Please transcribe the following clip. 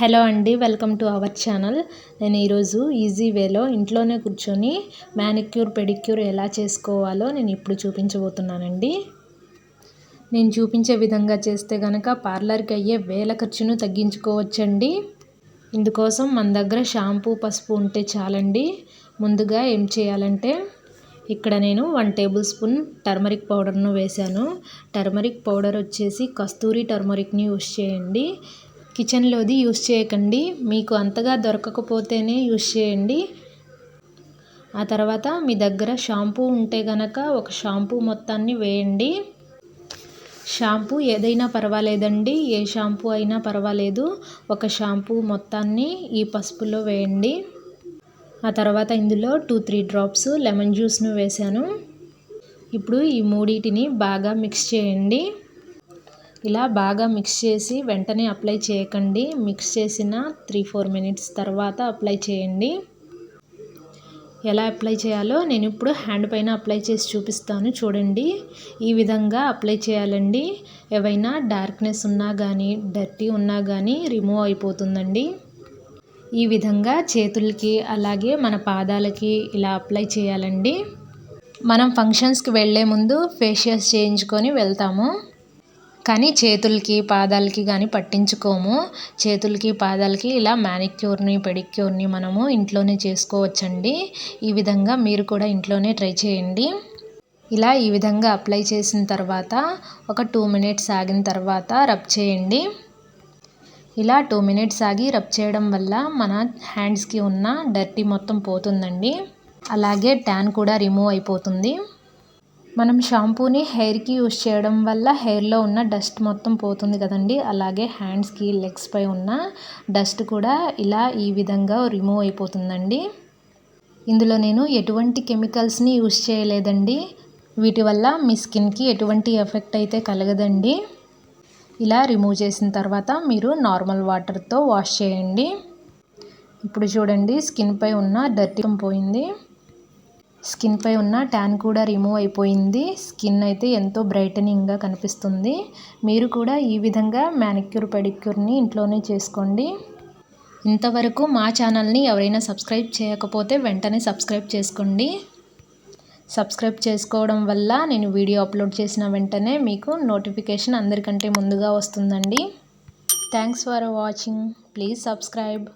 Hello అండి welcome to our channel. నేను ఈరోజు ఈజీ వేలో ఇంట్లోనే కూర్చొని మ్యానిక్యూర్ పెడిక్యూర్ ఎలా చేసుకోవాలో నేను ఇప్పుడు చూపించబోతున్నానండి. నేను చూపించే విధంగా చేస్తే కనుక పార్లర్కి అయ్యే వేల ఖర్చును తగ్గించుకోవచ్చండి. ఇందుకోసం మన దగ్గర షాంపూ పసుపు ఉంటే చాలండి. ముందుగా ఏం చేయాలంటే ఇక్కడ నేను వన్ టేబుల్ స్పూన్ టర్మరిక్ పౌడర్ను వేశాను. టర్మరిక్ పౌడర్ వచ్చేసి కస్తూరి టర్మరిక్ని యూస్ చేయండి. కిచెన్లోది యూస్ చేయకండి. మీకు అంతగా దొరకకపోతేనే యూస్ చేయండి. ఆ తర్వాత మీ దగ్గర షాంపూ ఉంటే కనుక ఒక షాంపూ మొత్తాన్ని వేయండి. షాంపూ ఏదైనా పర్వాలేదండి. ఏ షాంపూ అయినా పర్వాలేదు. ఒక షాంపూ మొత్తాన్ని ఈ పసుపులో వేయండి. ఆ తర్వాత ఇందులో టూ త్రీ డ్రాప్స్ లెమన్ జ్యూస్ను వేశాను. ఇప్పుడు ఈ మూడింటిని బాగా మిక్స్ చేయండి. ఇలా బాగా మిక్స్ చేసి వెంటనే అప్లై చేయకండి. మిక్స్ చేసిన త్రీ ఫోర్ మినిట్స్ తర్వాత అప్లై చేయండి. ఎలా అప్లై చేయాలో నేను ఇప్పుడు హ్యాండ్ పైన అప్లై చేసి చూపిస్తాను చూడండి. ఈ విధంగా అప్లై చేయాలండి. ఏవైనా డార్క్నెస్ ఉన్నా కానీ డర్టీ ఉన్నా కానీ రిమూవ్ అయిపోతుందండి. ఈ విధంగా చేతులకి అలాగే మన పాదాలకి ఇలా అప్లై చేయాలండి. మనం ఫంక్షన్స్కి వెళ్ళే ముందు ఫేషియల్స్ చేయించుకొని వెళ్తాము. కానీ చేతులకి పాదాలకి కానీ పట్టించుకోము. చేతులకి పాదాలకి ఇలా మ్యానిక్యూర్ని పెడిక్యూర్ని మనము ఇంట్లోనే చేసుకోవచ్చండి. ఈ విధంగా మీరు కూడా ఇంట్లోనే ట్రై చేయండి. ఇలా ఈ విధంగా అప్లై చేసిన తర్వాత ఒక టూ మినిట్స్ ఆగిన తర్వాత రబ్ చేయండి. ఇలా టూ మినిట్స్ ఆగి రబ్ చేయడం వల్ల మన హ్యాండ్స్కి ఉన్న డర్టీ మొత్తం పోతుందండి. అలాగే ట్యాన్ కూడా రిమూవ్ అయిపోతుంది. మనం షాంపూని హెయిర్కి యూస్ చేయడం వల్ల హెయిర్లో ఉన్న డస్ట్ మొత్తం పోతుంది కదండి. అలాగే హ్యాండ్స్కి లెగ్స్ పై ఉన్న డస్ట్ కూడా ఇలా ఈ విధంగా రిమూవ్ అయిపోతుందండి. ఇందులో నేను ఎటువంటి కెమికల్స్ని యూస్ చేయలేదండి. వీటి వల్ల మీ స్కిన్కి ఎటువంటి ఎఫెక్ట్ అయితే కలగదండి. ఇలా రిమూవ్ చేసిన తర్వాత మీరు నార్మల్ వాటర్తో వాష్ చేయండి. ఇప్పుడు చూడండి స్కిన్పై ఉన్న డర్టీ పోయింది. స్కిన్పై ఉన్న ట్యాన్ కూడా రిమూవ్ అయిపోయింది. స్కిన్ అయితే ఎంతో బ్రైటనింగ్గా కనిపిస్తుంది. మీరు కూడా ఈ విధంగా మ్యానిక్యూర్ పెడిక్యూర్ని ఇంట్లోనే చేసుకోండి. ఇంతవరకు మా ఛానల్ని ఎవరైనా సబ్స్క్రైబ్ చేయకపోతే వెంటనే సబ్స్క్రైబ్ చేసుకోండి. సబ్స్క్రైబ్ చేసుకోవడం వల్ల నేను వీడియో అప్లోడ్ చేసిన వెంటనే మీకు నోటిఫికేషన్ అందరికంటే ముందుగా వస్తుందండి. Thanks for watching. Please subscribe.